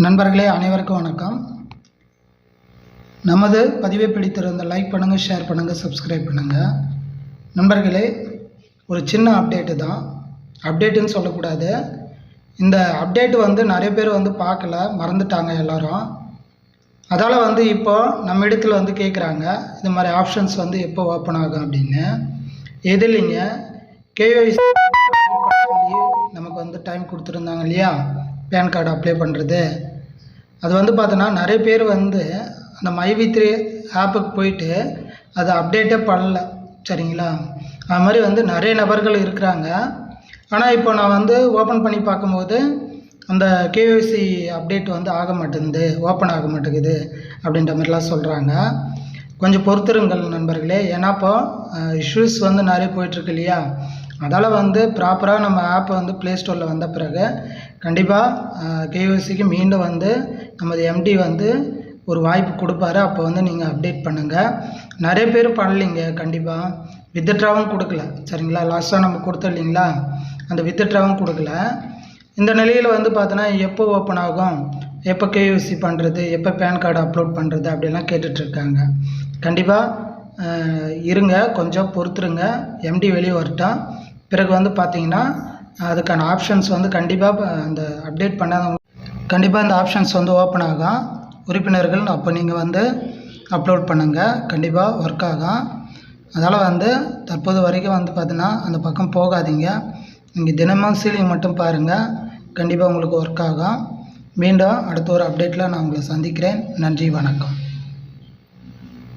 நண்பர்களே அனைவருக்கும் வணக்கம். நமது பதிவை பிடித்திருந்த லைக் பண்ணுங்கள் ஷேர் பண்ணுங்கள் சப்ஸ்கிரைப் பண்ணுங்கள் நண்பர்களே ஒரு சின்ன அப்டேட்டு தான். அப்டேட்டுன்னு சொல்லக்கூடாது. இந்த அப்டேட் வந்து நிறைய பேர் வந்து பார்க்கல மறந்துட்டாங்க எல்லோரும். அதால் வந்து இப்போ நம்ம இடத்துல வந்து கேட்குறாங்க இது மாதிரி ஆப்ஷன்ஸ் வந்து எப்போ ஓப்பன் ஆகும் அப்படின்னு. எது இல்லைங்க? கேஒய்சி சொல்லி நமக்கு வந்து டைம் கொடுத்துருந்தாங்க இல்லையா? பேன் கார்டு அப்ளை பண்ணுறது அது வந்து பார்த்தோன்னா நிறைய பேர் வந்து அந்த மைவி த்ரீ ஆப்புக்கு போயிட்டு அதை அப்டேட்டே பண்ணல. சரிங்களா? அது மாதிரி வந்து நிறைய நபர்கள் இருக்கிறாங்க. ஆனால் இப்போ நான் வந்து ஓப்பன் பண்ணி பார்க்கும்போது அந்த கேஒய்சி அப்டேட் வந்து ஆக மாட்டேங்குது ஓப்பன் ஆக மாட்டேங்குது அப்படின்ற மாதிரிலாம் சொல்கிறாங்க கொஞ்சம் பொறுத்துருங்கள் நண்பர்களே. ஏன்னா இப்போ இஷ்யூஸ் வந்து நிறைய போயிட்டுருக்கு இல்லையா? அதால் வந்து ப்ராப்பராக நம்ம ஆப்பை வந்து ப்ளே ஸ்டோரில் வந்த பிறகு கண்டிப்பாக கேஒய்சிக்கு மீண்டும் வந்து நமது எம்டி வந்து ஒரு வாய்ப்பு கொடுப்பாரு. அப்போ வந்து நீங்கள் அப்டேட் பண்ணுங்கள் நிறைய பேர் பண்ணலைங்க கண்டிப்பாக வித்ட்ராவும் கொடுக்கல சரிங்களா? லாஸ்ட்டாக நம்ம கொடுத்தோம் இல்லைங்களா? அந்த வித்ட்ராவும் கொடுக்கல. இந்த நிலையில் வந்து பார்த்தோன்னா எப்போ ஓப்பன் ஆகும்? எப்போ கேயூசி பண்ணுறது எப்போ பேன் கார்டு அப்லோட் பண்ணுறது அப்படிலாம் கேட்டுட்ருக்காங்க கண்டிப்பாக இருங்க கொஞ்சம் பொறுத்துருங்க. எம்டி வெளியே வரட்டும். பிறகு வந்து பார்த்தீங்கன்னா அதுக்கான ஆப்ஷன்ஸ் வந்து கண்டிப்பாக அந்த அப்டேட் பண்ணாதவங்க கண்டிப்பாக இந்த ஆப்ஷன்ஸ் வந்து ஓப்பன் ஆகும் உறுப்பினர்கள் அப்போ நீங்கள் வந்து அப்லோட் பண்ணுங்கள் கண்டிப்பாக ஒர்க் ஆகும். அதனால் வந்து தற்போது வரைக்கும் வந்து பார்த்தீங்கன்னா அந்த பக்கம் போகாதீங்க. நீங்கள் தினமும் சீலிங் மட்டும் பாருங்கள் கண்டிப்பாக உங்களுக்கு ஒர்க் ஆகும். மீண்டும் அடுத்த ஒரு அப்டேட்டில் நான் உங்களை சந்திக்கிறேன். நன்றி வணக்கம்.